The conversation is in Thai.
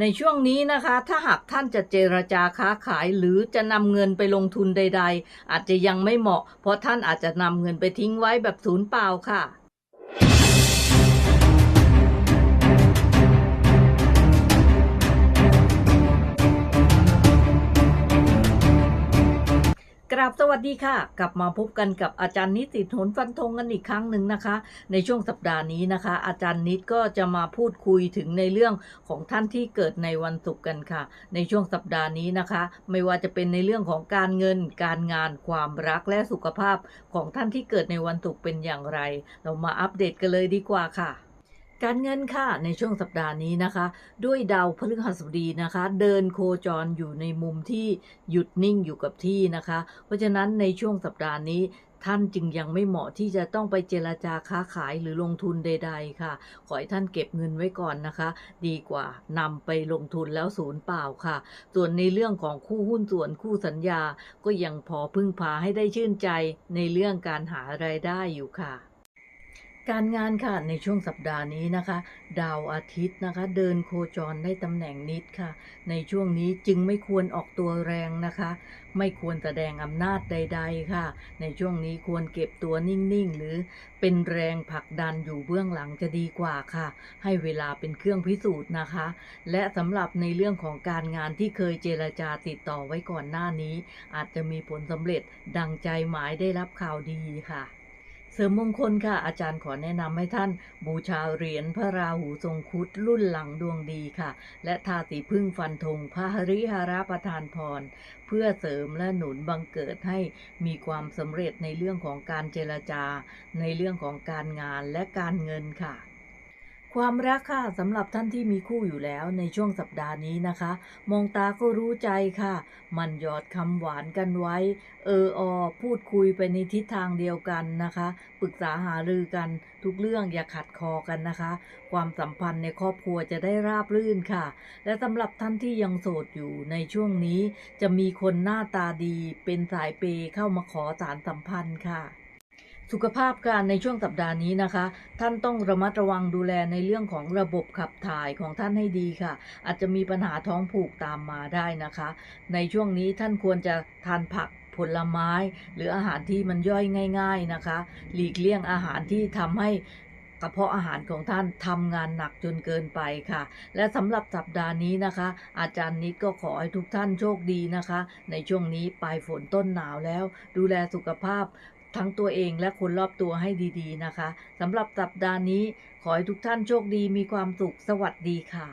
ในช่วงนี้นะคะ ถ้าหากท่านจะเจรจาค้าขาย หรือจะนำเงินไปลงทุนใด ๆ อาจจะยังไม่เหมาะ เพราะท่านอาจจะนำเงินไปทิ้งไว้แบบศูนย์เปล่าค่ะ ราบสวัสดีค่ะ กลับมาพบกันกับอาจารย์นิติโหนฟันธงกันอีกครั้งหนึ่งนะคะ ในช่วงสัปดาห์นี้นะคะ อาจารย์นิดก็จะมาพูดคุยถึงในเรื่องของท่านที่เกิดในวันศุกร์กันค่ะ ในช่วงสัปดาห์นี้นะคะ ไม่ว่าจะเป็นในเรื่องของการเงิน การงาน ความรักและสุขภาพของท่านที่เกิดในวันศุกร์เป็นอย่างไร เรามาอัปเดตกันเลยดีกว่าค่ะ การเงินค่ะในช่วงสัปดาห์นี้นะคะ ด้วยดาวพฤหัสบดีนะคะ เดินโคจรอยู่ในมุมที่หยุดนิ่งอยู่กับที่นะคะ เพราะฉะนั้นในช่วงสัปดาห์นี้ท่านจึงยังไม่เหมาะที่จะต้องไปเจรจาค้าขายหรือลงทุนใด ๆ ค่ะ ขอให้ท่านเก็บเงินไว้ก่อนนะคะ ดีกว่านำไปลงทุนแล้วศูนย์เปล่าค่ะ ส่วนในเรื่องของคู่หุ้นส่วนคู่สัญญา ก็ยังพอพึ่งพาให้ได้ชื่นใจในเรื่องการหารายได้อยู่ค่ะ การงานค่ะในช่วงสัปดาห์นี้นะคะ ดาวอาทิตย์นะคะ เดินโคจรได้ตำแหน่งนิดค่ะ ในช่วงนี้จึงไม่ควรออกตัวแรงนะคะ ไม่ควรแสดงอำนาจใด ๆ ค่ะ ในช่วงนี้ควรเก็บตัวนิ่ง ๆ หรือเป็นแรงผลักดันอยู่เบื้องหลังจะดีกว่าค่ะ ให้เวลาเป็นเครื่องพิสูจน์นะคะ และสำหรับในเรื่องของการงานที่เคยเจรจาติดต่อไว้ก่อนหน้านี้ อาจจะมีผลสำเร็จดังใจหมายได้รับข่าวดีค่ะ เสริมมงคลค่ะ อาจารย์ขอแนะนำให้ท่าน บูชาเหรียญพระราหูทรงคุดรุ่นหลังดวงดีค่ะ และทาสีพึ่งฟันธงพระหริหาราประทานพร เพื่อเสริมและหนุนบังเกิดให้มีความสำเร็จในเรื่องของการเจรจา ในเรื่องของการงานและการเงินค่ะ ความรักค่ะสำหรับท่านที่มีคู่อยู่แล้วในช่วงสัปดาห์นี้นะคะ มองตาก็รู้ใจค่ะ มันหยอดคำหวานกันไว้ เอออพูดคุยไปในทิศทางเดียวกันนะคะ ปรึกษาหารือกันทุกเรื่องอย่าขัดคอกันนะคะ ความสัมพันธ์ในครอบครัวจะได้ราบรื่นค่ะ และสำหรับท่านที่ยังโสดอยู่ในช่วงนี้ จะมีคนหน้าตาดีเป็นสายเปยเข้ามาขอสารสัมพันธ์ค่ะ สุขภาพการในช่วงสัปดาห์นี้นะคะ ท่านต้องระมัดระวังดูแลในเรื่องของระบบขับถ่ายของท่านให้ดีค่ะ อาจจะมีปัญหาท้องผูกตามมาได้นะคะ ในช่วงนี้ท่านควรจะทานผักผลไม้ หรืออาหารที่มันย่อยง่าย ๆนะคะ หลีกเลี่ยงอาหารที่ทำให้กระเพาะอาหารของท่านทำงานหนักจนเกินไปค่ะ และสำหรับสัปดาห์นี้นะคะ อาจารย์นิดก็ขอให้ทุกท่านโชคดีนะคะ ในช่วงนี้ปลายฝนต้นหนาวแล้ว ดูแลสุขภาพ ทั้งตัวเองและคนรอบตัวให้ดีๆนะคะสำหรับสัปดาห์นี้ขอให้ทุกท่านโชคดีมีความสุขสวัสดีค่ะ